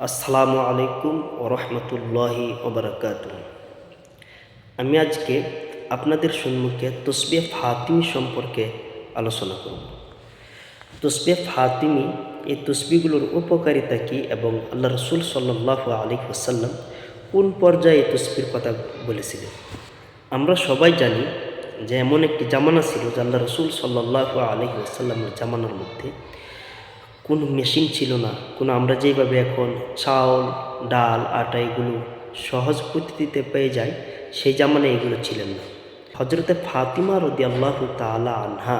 আসসালামু আলাইকুম ও রহমতুল্লাহি ওবরাকাত আমি আজকে আপনাদের সম্মুখে তসবিহ ফাতিমি সম্পর্কে আলোচনা করব। তসবিহ ফাতিমি, এই তসবিগুলোর উপকারিতা কী এবং আল্লাহ রসুল সাল্লাহ আলী ওসাল্লাম কোন পর্যায়ে তসবির কথা বলেছিলেন? আমরা সবাই জানি যে এমন একটি জামানা ছিল যে আল্লাহ রসুল সাল্লাহ আলী ওসাল্লামের জামানার মধ্যে কোনো মেশিন ছিল না। কোনো আমরা যেভাবে এখন চাউল, ডাল, আটা এগুলো সহজ পদ্ধতিতে পেয়ে যাই, সেই জামানে এগুলো ছিলেন না। হজরতে ফাতিমা রদি আল্লাহ তালা আনহা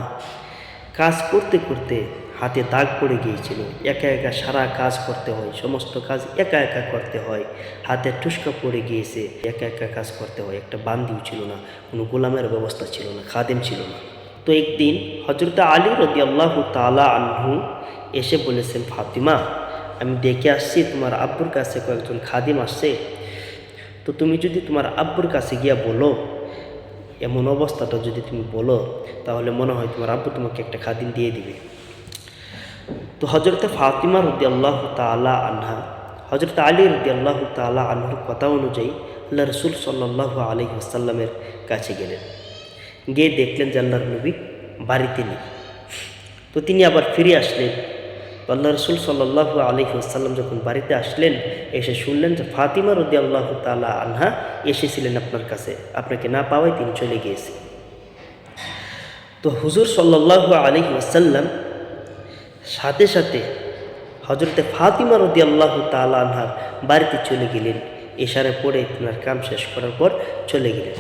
কাজ করতে করতে হাতে দাগ পড়ে গিয়েছিল। একা একা সারা কাজ করতে হয়, সমস্ত কাজ একা একা করতে হয়। হাতে টুসকা পড়ে গিয়েছে, একা একা কাজ করতে হয়। একটা বান্দিও ছিল না, কোনো গোলামের ব্যবস্থা ছিল না, খাদেম ছিল না। তো একদিন হজরত আলী রদি আল্লাহ তালা আনহু এসে বলেছেন, ফাতিমা, আমি ডেকে আসছি, তোমার আব্বুর কাছে কয়েকজন খাদিম আসছে। তো তুমি যদি তোমার আব্বুর কাছে গিয়া বলো, এমন অবস্থাটা যদি তুমি বলো, তাহলে মনে হয় তোমার আব্বু তোমাকে একটা খাদিম দিয়ে দিবে। তো হজরতে ফাতিমা রদি আল্লাহ তালা আনহা হজরত আলী রদি আল্লাহ তালা আনহুর কথা অনুযায়ী আল্লাহ রসুল সাল্লাহ আলী আসাল্লামের কাছে গেলেন। গিয়ে দেখলেন যে আল্লাহর নবী বাড়িতে নেই। তো তিনি আবার ফিরে আসলেন। আল্লাহ রসুল সাল্লাহ আলী যখন বাড়িতে আসলেন, এসে শুনলেন যে ফাতিমা রদি আল্লাহ তালা আনহা এসেছিলেন আপনার কাছে। আপনাকে না পাওয়ায় তিনি চলে গিয়েছে তো হুজুর সাল্লাহ আলী আসাল্লাম সাথে সাথে হজরতে ফাতিমা রদি আল্লাহ তালা আনহার বাড়িতে চলে গেলেন। এশারে পড়ে আপনার কাম শেষ করার পর চলে গেলেন।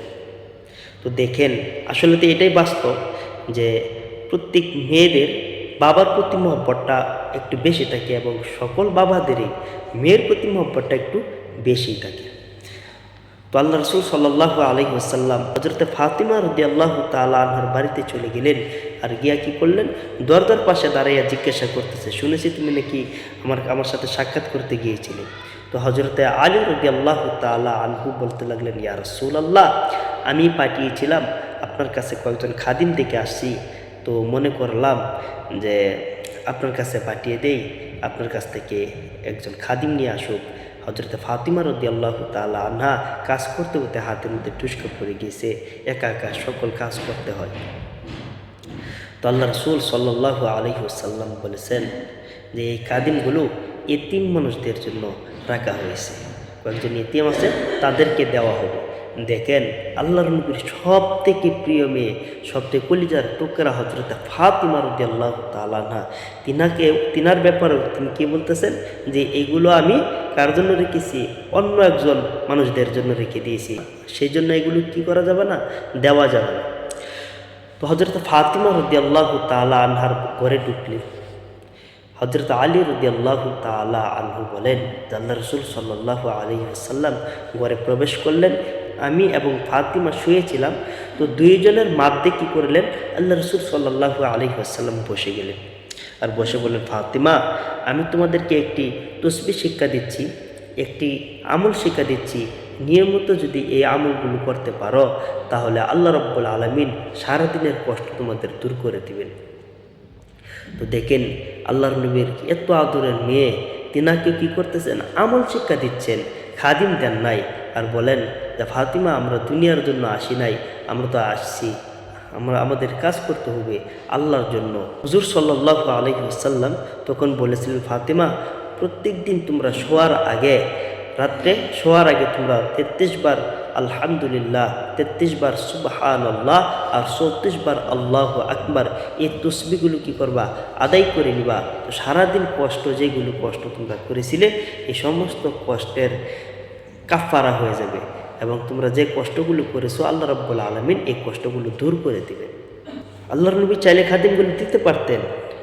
তো দেখেন, আসলে তো এটাই বাস্তব যে প্রত্যেক মেয়েদের বাবার প্রতি মহব্বতটা একটু বেশি থাকে এবং সকল বাবাদেরই মেয়ের প্রতি মহব্বতটা একটু বেশি থাকে। তো আল্লাহ রসুল সাল্লাহ আলহি আসাল্লাম হজরতে ফাতিমা রদি আল্লাহ তালা আনহার বাড়িতে চলে গেলেন আর গিয়া কি করলেন? দরদার পাশে দাঁড়াইয়া জিজ্ঞাসা করতেছে, শুনেছি তুমি নাকি আমার আমার সাথে সাক্ষাৎ করতে গিয়েছিলে? তো হজরতে আলী রদি আল্লাহ তালা আনহু বলতে লাগলেন, ইয়া রসুল আল্লাহ আমি পাঠিয়েছিলাম আপনার কাছে কয়েকজন খাদিম দেখে আসছি। তো মনে করলাম যে আপনার কাছে পাঠিয়ে দেই। আপনার কাছ থেকে একজন খাদিম নিয়ে আসুক। হজরত ফাতিমা রদি আল্লাহ তালা আনহা কাজ করতে করতে হাতের মধ্যে টুস্কা পড়ে গিয়েছে। একা একা সকল কাজ করতে হয়। তো আল্লাহ রসুল সাল্লাহ আলহিউসাল্লাম বলেছেন যে, এই খাদিমগুলো এতিম মানুষদের জন্য রাখা হয়েছে। কয়েকজন এতিম আছে, তাদেরকে দেওয়া হবে। দেখেন, আল্লাহর নবীর সব থেকে প্রিয় মেয়ে সব থেকে কলিজার টোকরা হজরত ফাতিমা রদি আল্লাহ তালানা তিনাকে, তিনার ব্যাপারে তিনি কি বলতেছেন? যে এগুলো আমি কার জন্য রেখেছি? অন্য একজন মানুষদের জন্য রেখে দিয়েছি। সেই জন্য এগুলো কি করা যাবে না? দেওয়া যাবে না। তো হজরত ফাতিমা রদি আল্লাহ তালা আনহার ঘরে ঢুকলি হজরত আলী রদি আল্লাহ তালা আনহু বলেন আল্লাহ রসুল সাল্লাহ আলী আসাল্লাম ঘরে প্রবেশ করলেন। আমি এবং ফাতিমা শুয়েছিলাম, তো দুইজনের মাধ্যে কী করলেন? আল্লাহ রসুল সাল্লাহ আলী আসাল্লাম বসে গেলেন। আর বসে বললেন, ফাতিমা, আমি তোমাদেরকে একটি তসবি শিক্ষা দিচ্ছি, একটি আমল শিক্ষা দিচ্ছি। নিয়মিত যদি এই আমলগুলো করতে পারো, তাহলে আল্লাহ রব্বুল আলমিন সারাদিনের কষ্ট তোমাদের দূর করে দিবেন। তো দেখেন, আল্লাহর নবীর এত আদরের মেয়ে তিনাকে কি করতেছেন? আমল শিক্ষা দিচ্ছেন, খাদিম দেন নাই। আর বলেন যে ফাতিমা আমরা দুনিয়ার জন্য আসি নাই, আমরা তো আসছি। আমরা আমাদের কাজ করতে হবে আল্লাহর জন্য। হুজুর সাল্লাহ আলহিহাসাল্লাম তখন বলেছিলেন, ফাতিমা প্রত্যেক দিন তোমরা শোয়ার আগে, রাত্রে শোয়ার আগে তোমরা তেত্রিশ বার আলহামদুলিল্লাহ, তেত্রিশ বার সুবাহান আল্লাহ আর চৌত্রিশ বার আল্লাহ আকবার এই তসবিগুলো কী করবা? আদায় করে নিবা। তো সারাদিন কষ্ট, যেগুলো কষ্ট তোমরা করেছিলে, এই সমস্ত কষ্টের কাফারা হয়ে যাবে। এবং তোমরা যে কষ্টগুলো করেছ, আল্লাহ রব্বুল আলমিন এই কষ্টগুলো দূর করে দিবে। আল্লাহর নবী চাইলে খাদিমগুলো দিতে পারতেন,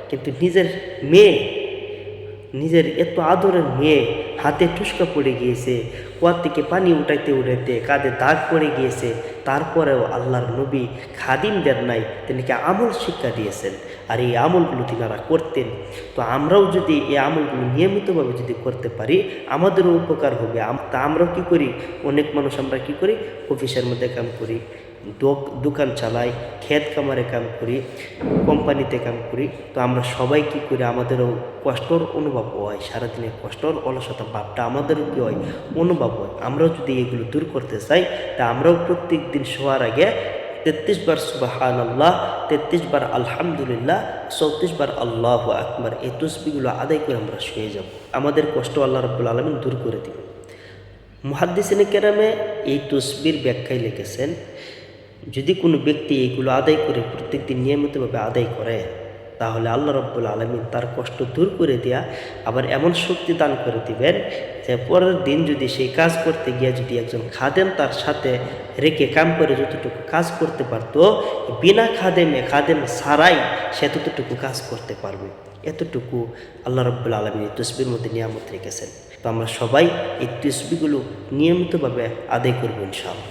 কিন্তু নিজের মেয়ে নিজের এত আদরের মেয়ে হাতে টুসকা পড়ে গিয়েছে, কুয়ার থেকে পানি উঠাইতে উঠাইতে কাঁধে দাগ পড়ে গিয়েছে, তারপরেও আল্লাহর নবী খাদিম দেন নাই তিনিকে আমল শিক্ষা দিয়েছেন। আর এই আমলগুলো তিনারা করতেন। তো আমরাও যদি এই আমলগুলো নিয়মিতভাবে যদি করতে পারি, আমাদেরও উপকার হবে। তা আমরাও কী করি? অনেক মানুষ আমরা কী করি? অফিসের মধ্যে কাম করি। দোকান চালাই, ক্ষেত কামারে কাম করি, কোম্পানিতে কাম করি। তো আমরা সবাই কি করি, আমাদেরও কষ্টর অনুভব হয়, সারাদিনের কষ্টর অলসতা, ভাবটা আমাদেরও কি হয়, অনুভব হয়। আমরাও যদি এগুলো দূর করতে চাই, তা আমরাও প্রত্যেক দিন শোয়ার আগে তেত্রিশ বার সুবাহান আল্লাহ তেত্রিশ বার আলহামদুলিল্লাহ, চৌত্রিশ বার আল্লাহ আকবার, এই তসবিগুলো আদায় করে আমরা শুয়ে যাব। আমাদের কষ্ট আল্লাহ রব্বুল আলমিন দূর করে দিবেন মুহাদ্দিসিনে কেরামে এই তসবির ব্যাখ্যায় লিখেছেন যদি কোনো ব্যক্তি এইগুলো আদায় করে প্রত্যেকদিন নিয়মিতভাবে আদায় করে, তাহলে আল্লাহ রব্বুল আলমিন তার কষ্ট দূর করে দেয়া আবার এমন শক্তি দান করে দিবেন যে পরের দিন যদি সেই কাজ করতে গিয়ে যদি একজন খাদেম তার সাথে রেখে কাম করে যতটুকু কাজ করতে পারতো, বিনা খাদেমে, খাদেম ছাড়াই সে ততটুকু কাজ করতে পারবে। এতটুকু আল্লাহ রব্বুল আলমিন এই তসবির মধ্যে নিয়ামত রেখেছেন। তো আমরা সবাই এই তসবিগুলো নিয়মিতভাবে আদায় করব ইনশাআল্লাহ।